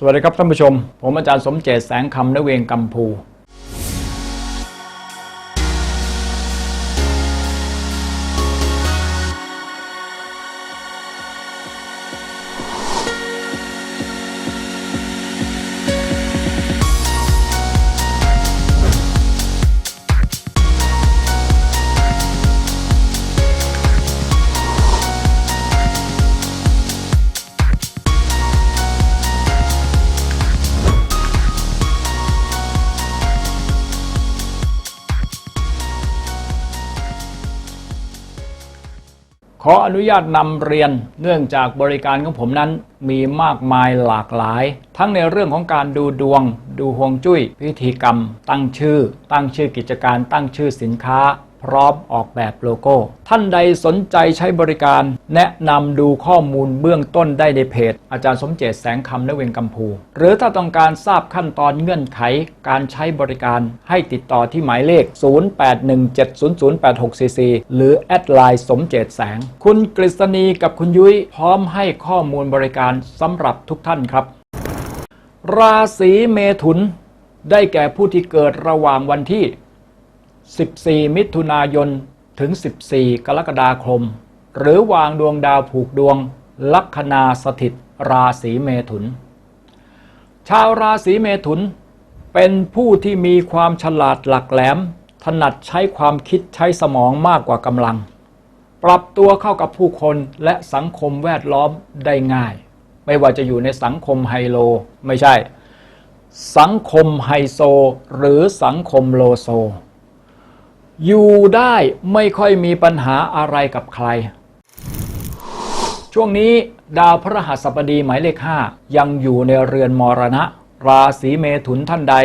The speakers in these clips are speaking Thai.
สวัสดีครับท่านผู้ชม ผมอาจารย์สมเจตแสงคำนเวงกัมพู ออนุญาตนำเรียนเนื่องจากบริการของผมนั้นมีมากมายหลากหลาย ทั้งในเรื่องของการดูดวง ดูฮวงจุ้ย พิธีกรรม ตั้งชื่อ ตั้งชื่อกิจการตั้งชื่อสินค้า พร้อมออกแบบโลโก้ ท่านใดสนใจใช้บริการ แนะนำดูข้อมูลเบื้องต้นได้ในเพจ อาจารย์สมเจตแสงคำนเวงกัมพู หรือถ้าต้องการทราบขั้นตอนเงื่อนไข การใช้บริการให้ติดต่อที่หมายเลข 0817008644 หรือแอดไลน์สมเจตแสง คุณกฤษณีกับคุณยุ้ยพร้อมให้ข้อมูลบริการสำหรับทุกท่านครับ ราศีเมถุน ได้แก่ผู้ที่เกิดระหว่างวันที่ 14 มิถุนายน ถึง 14 กรกฎาคม หรือวางดวงดาวผูกดวง ลัคนาสถิต ราศีเมถุน ชาวราศีเมถุน เป็นผู้ที่มีความฉลาดหลักแหลม ถนัดใช้ความคิดใช้สมองมากกว่ากำลัง ปรับตัวเข้ากับผู้คนและสังคมแวดล้อมได้ง่าย ไม่ว่าจะอยู่ในสังคมไฮโล ไม่ใช่ สังคมไฮโซ หรือสังคมโลโซ อยู่ได้ไม่ค่อยมีปัญหาอะไรกับใคร ช่วงนี้ดาวพระหัสบดีหมายเลข 5 ยังอยู่ในเรือนมรณะ ราศีเมถุนท่านใด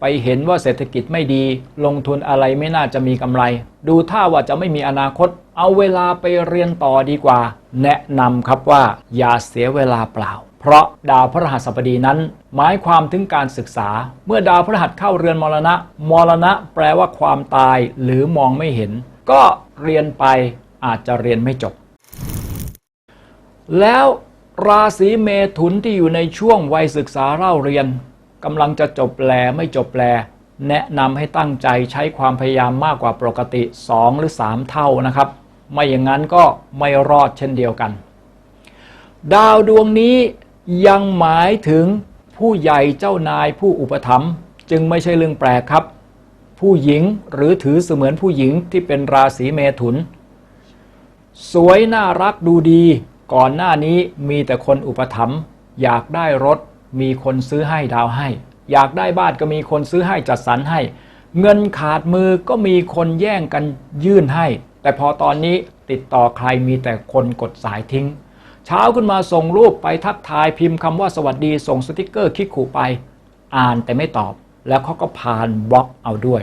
ไปเห็นว่าเศรษฐกิจไม่ดี ลงทุนอะไรไม่น่าจะมีกำไร ดูท่าว่าจะไม่มีอนาคต เอาเวลาไปเรียนต่อดีกว่า แนะนำครับว่าอย่าเสียเวลาเปล่า เพราะดาวพระหัสบดีนั้น หมายความถึงการศึกษา เมื่อดาวพระหัสเข้าเรือนมรณะ มรณะแปลว่าความตายหรือมองไม่เห็น ก็เรียนไปอาจจะเรียนไม่จบ แล้วราศีเมถุนที่อยู่ในช่วงวัยศึกษาเล่าเรียนกำลังจะจบแปลไม่จบแปล แนะนำให้ตั้งใจใช้ความพยายามมากกว่าปกติ 2 หรือ 3 เท่านะครับ ไม่อย่างนั้นก็ไม่รอดเช่นเดียวกัน ดาวดวงนี้ ยังหมายถึงผู้ใหญ่เจ้านายผู้อุปถัมภ์จึงไม่ใช่เรื่องแปลกครับ ผู้หญิงหรือถือเสมือนผู้หญิงที่เป็นราศีเมถุน สวยน่ารักดูดี ก่อนหน้านี้มีแต่คนอุปถัมภ์อยากได้รถมีคนซื้อให้ดาวให้ อยากได้บ้านก็มีคนซื้อให้จัดสรรให้ เงินขาดมือก็มีคนแย่งกันยื่นให้ แต่พอตอนนี้ติดต่อใครมีแต่คนกดสายทิ้ง เช้าขึ้นมาส่งรูปไปทักทายพิมพ์คำว่าสวัสดีส่งสติกเกอร์คิกขู่ไป อ่านแต่ไม่ตอบ แล้วเขาก็ผ่านบล็อกเอาด้วย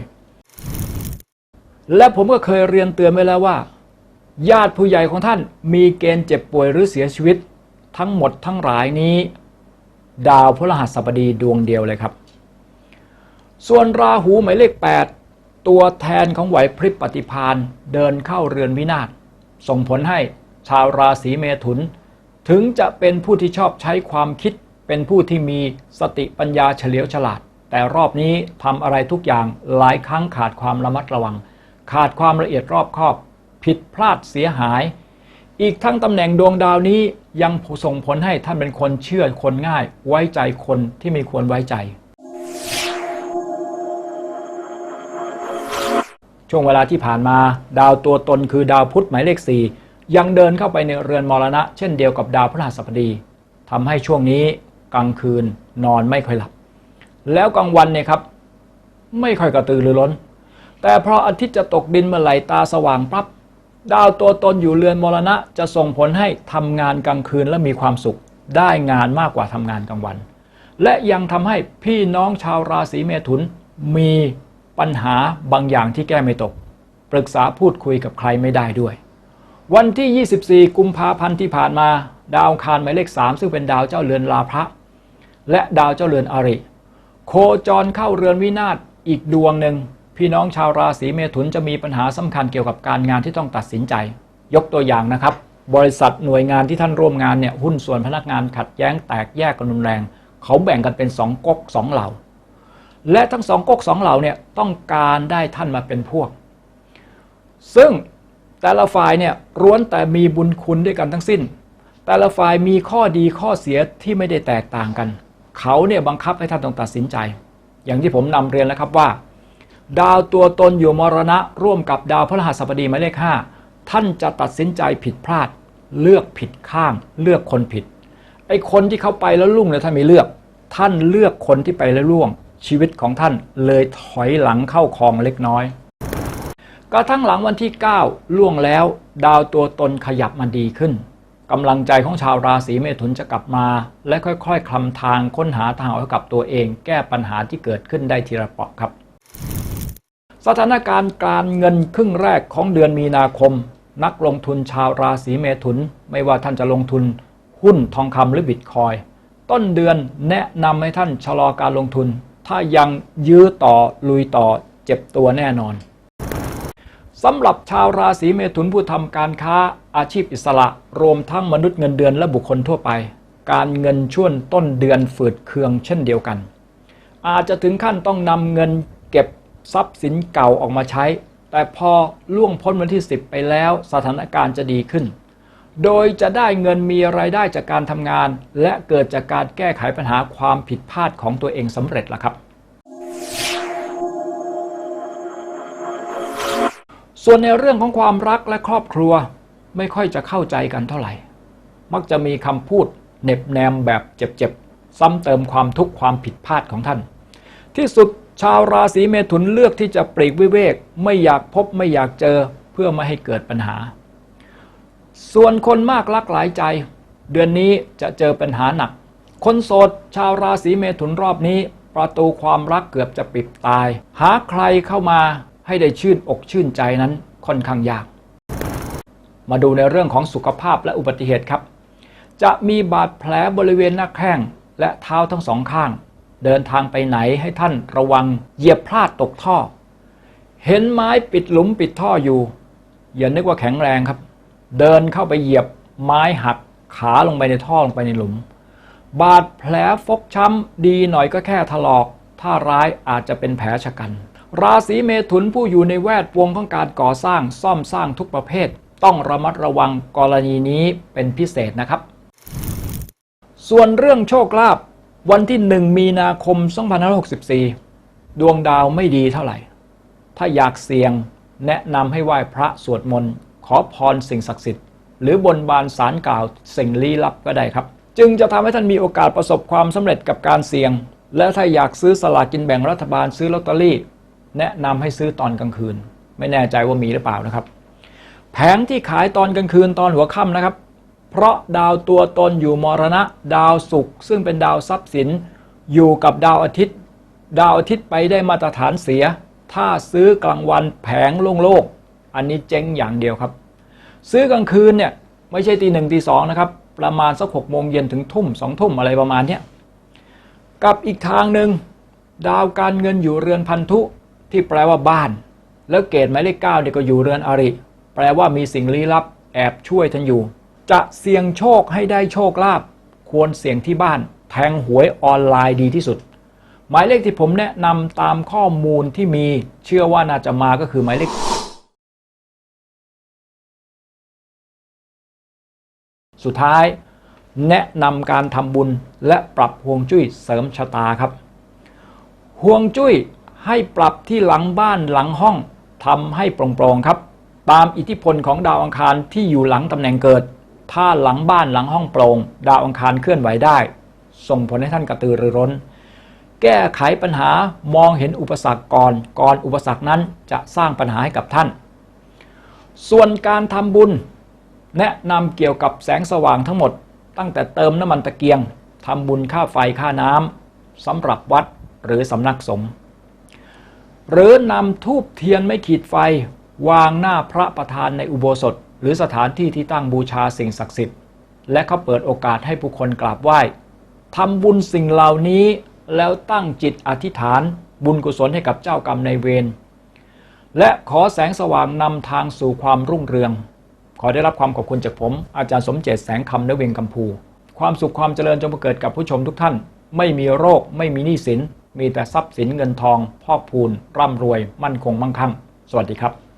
และผมก็เคยเรียนเตือนไว้แล้วว่า ญาติผู้ใหญ่ของท่านมีเกณฑ์เจ็บป่วยหรือเสียชีวิต ทั้งหมดทั้งหลายนี้ ดาวพฤหัสบดีดวงเดียวเลยครับ ส่วนราหูหมายเลข 8 ตัวแทนของไหวพริบปฏิพานเดินเข้าเรือนวินาศส่งผลให้ชาวราศีเมถุน ถึงจะเป็นผู้ที่ชอบใช้ความคิด เป็นผู้ที่มีสติปัญญาเฉลียวฉลาด แต่รอบนี้ทำอะไรทุกอย่างหลายครั้งขาดความระมัดระวัง ขาดความละเอียดรอบคอบ ผิดพลาดเสียหาย อีกทั้งตำแหน่งดวงดาวนี้ยังส่งผลให้ท่านเป็นคนเชื่อคนง่าย ไว้ใจคนที่ไม่ควรไว้ใจ ช่วงเวลาที่ผ่านมา ดาวตัวตนคือดาวพุธหมายเลขสี่ ยังเดินเข้าไปในเรือนมรณะ เช่นเดียวกับดาวพฤหัสบดีทำให้ช่วงนี้กลางคืนนอนไม่ค่อยหลับ แล้วกลางวันเนี่ยครับ ไม่ค่อยกระตือรือร้น แต่พออาทิตย์จะตกดินเมื่อไหร่ตาสว่างปั๊บดาวตัวตนอยู่เรือนมรณะ จะส่งผลให้ทำงานกลางคืนและมีความสุข ได้งานมากกว่าทำงานกลางวัน และยังทำให้พี่น้องชาวราศีเมถุน มีปัญหาบางอย่างที่แก้ไม่ตก ปรึกษาพูดคุยกับใครไม่ได้ด้วย วันที่ 24 กุมภาพันธ์ที่ผ่านมา ดาวคารหมายเลข 3 ซึ่งเป็นดาวเจ้าเรือนลาพระ และดาวเจ้าเรือนอริ โคจรเข้าเรือนวินาศอีกดวงหนึ่ง พี่น้องชาวราศีเมถุนจะมีปัญหาสำคัญเกี่ยวกับการงานที่ต้องตัดสินใจ ยกตัวอย่างนะครับ บริษัทหน่วยงานที่ท่านร่วมงานเนี่ยหุ้นส่วนพนักงานขัดแย้งแตกแยกกันรุนแรง เขาแบ่งกันเป็นสองก๊กสองเหล่า และทั้งสองก๊กสองเหล่าเนี่ยต้องการได้ท่านมาเป็นพวก ซึ่ง แต่ละฝ่ายเนี่ยร้วนแต่มีบุญคุณด้วยกันทั้งสิ้น แต่ละฝ่ายมีข้อดีข้อเสียที่ไม่ได้แตกต่างกัน เขาเนี่ยบังคับให้ท่านต้องตัดสินใจ อย่างที่ผมนำเรียนแล้วครับว่า ดาวตัวตนอยู่มรณะร่วมกับดาวพฤหัสบดีหมายเลขห้าท่านจะตัดสินใจผิดพลาด เลือกผิดข้าง เลือกคนผิดไอ้คนที่เขาไปแล้วลุ่งเนี่ยท่านไม่เลือก ท่านเลือกคนที่ไปแล้วล่วง ชีวิตของท่านเลยถอยหลังเข้าคลองเล็กน้อย กระทั่งหลังวันที่ 9 ล่วงแล้วดาวตัวตนขยับมาดีขึ้นกำลังใจของชาวราศีเมถุนจะกลับมา และค่อยๆคลำทางค้นหาทางออกให้กับตัวเอง แก้ปัญหาที่เกิดขึ้นได้ทีละเปราะครับ สถานการณ์การเงินครึ่งแรกของเดือนมีนาคม นักลงทุนชาวราศีเมถุน ไม่ว่าท่านจะลงทุน หุ้นทองคำหรือบิตคอยต้นเดือนแนะนำให้ท่านชะลอการลงทุน ถ้ายังยื้อต่อลุยต่อเจ็บตัวแน่นอน สำหรับชาวราศีเมถุนผู้ทำการค้าอาชีพอิสระ รวมทั้งมนุษย์เงินเดือนและบุคคลทั่วไป การเงินช่วงต้นเดือนฝืดเคืองเช่นเดียวกัน อาจจะถึงขั้นต้องนำเงินเก็บทรัพย์สินเก่าออกมาใช้ แต่พอล่วงพ้นวันที่ 10 ไปแล้วสถานการณ์จะดีขึ้น โดยจะได้เงินมีรายได้จากการทำงาน และเกิดจากการแก้ไขปัญหาความผิดพลาดของตัวเองสำเร็จละครับ ส่วนในเรื่องของความรักและครอบครัวไม่ค่อยจะเข้าใจกันเท่าไหร่ มักจะมีคำพูดเหน็บแนมแบบเจ็บๆ ซ้ำเติมความทุกข์ความผิดพลาดของท่าน ที่สุดชาวราศีเมถุนเลือกที่จะปลีกวิเวก ไม่อยากพบไม่อยากเจอเพื่อไม่ให้เกิดปัญหา ส่วนคนมากรักหลายใจ เดือนนี้จะเจอปัญหาหนัก คนโสดชาวราศีเมถุนรอบนี้ ประตูความรักเกือบจะปิดตาย หาใครเข้ามา ให้ได้ชื่นอกชื่นใจนั้นค่อนข้างยาก มาดูในเรื่องของสุขภาพและอุบัติเหตุครับ จะมีบาดแผลบริเวณหน้าแข้งและเท้าทั้งสองข้าง เดินทางไปไหนให้ท่านระวังเหยียบพลาดตกท่อ เห็นไม้ปิดหลุมปิดท่ออยู่ อย่านึกว่าแข็งแรงครับ เดินเข้าไปเหยียบไม้หักขาลงไปในท่อลงไปในหลุม บาดแผลฟกช้ำดีหน่อยก็แค่ถลอก ถ้าร้ายอาจจะเป็นแผลชะกัน ราศีเมถุนผู้อยู่ในแวดวงของการก่อสร้างซ่อมสร้างทุกประเภท ต้องระมัดระวังกรณีนี้เป็นพิเศษนะครับ ส่วนเรื่องโชคลาภวันที่ 1 มีนาคม 2564 ดวงดาวไม่ดีเท่าไหร่ ถ้าอยากเสี่ยงแนะนำให้ไหว้พระสวดมนต์ขอพรสิ่งศักดิ์สิทธิ์ หรือบนบานสารกล่าวสิ่งลี้ลับก็ได้ครับ จึงจะทำให้ท่านมีโอกาสประสบความสำเร็จกับการเสี่ยง และถ้าอยากซื้อสลากกินแบ่งรัฐบาลซื้อลอตเตอรี่ แนะนำให้ซื้อตอนกลางคืน ไม่แน่ใจว่ามีหรือเปล่านะครับ แผงที่ขายตอนกลางคืนตอนหัวค่ำนะครับ เพราะดาวตัวตนอยู่มรณะ ดาวศุกร์ซึ่งเป็นดาวทรัพย์สิน อยู่กับดาวอาทิตย์ ดาวอาทิตย์ไปได้มาตรฐานเสีย ถ้าซื้อกลางวันแผงโล่งๆอันนี้เจ๊งอย่างเดียวครับ ซื้อกลางคืนเนี่ยไม่ใช่ตีหนึ่งตีสองนะครับประมาณสักหกโมงเย็นถึงทุ่มสองทุ่มอะไรประมาณเนี้ยกับอีกทางหนึ่งดาวการเงินอยู่เรือนพันธุ ที่แปลว่าบ้าน แล้วเกตหมายเลขเก้าเนี่ยก็อยู่เรือนอริ แปลว่ามีสิ่งลี้ลับ แอบช่วยท่านอยู่ จะเสี่ยงโชคให้ได้โชคลาภควรเสี่ยงที่บ้าน แทงหวยออนไลน์ดีที่สุด หมายเลขที่ผมแนะนำตามข้อมูลที่มีเชื่อว่าน่าจะมาก็คือหมายเลข สุดท้าย แนะนำการทำบุญและปรับฮวงจุ้ยเสริมชะตาครับฮวงจุ้ย ให้ปรับที่หลังบ้านหลังห้องทำให้โปร่งๆครับ ตามอิทธิพลของดาวอังคารที่อยู่หลังตำแหน่งเกิด ถ้าหลังบ้านหลังห้องโปร่งดาวอังคารเคลื่อนไหวได้ ส่งผลให้ท่านกระตือรือร้น แก้ไขปัญหามองเห็นอุปสรรคก่อนก่อนอุปสรรคนั้นจะสร้างปัญหาให้กับท่าน ส่วนการทำบุญ แนะนำเกี่ยวกับแสงสว่างทั้งหมด ตั้งแต่เติมน้ำมันตะเกียงทำบุญค่าไฟค่าน้ำสำหรับวัดหรือสำนักสงฆ์ หรือนำทูบเทียนไม่ขีดไฟ วางหน้าพระประธานในอุโบสถ หรือสถานที่ที่ตั้งบูชาสิ่งศักดิ์สิทธิ์ และเขาเปิดโอกาสให้ผู้คนกราบไหว้ทำบุญสิ่งเหล่านี้แล้วตั้งจิตอธิษฐานบุญกุศลให้กับเจ้ากรรมในเวรและขอแสงสว่างนำทางสู่ความรุ่งเรือง ขอได้รับความขอบคุณจากผม อาจารย์สมเจตแสงคำนเวงกัมพู ความสุขความเจริญจงเกิดกับผู้ชมทุกท่าน ไม่มีโรคไม่มีหนี้สิน มีแต่ทรัพย์สินเงินทองพอกพูนร่ำรวยมั่นคงมั่งคั่ง สวัสดีครับ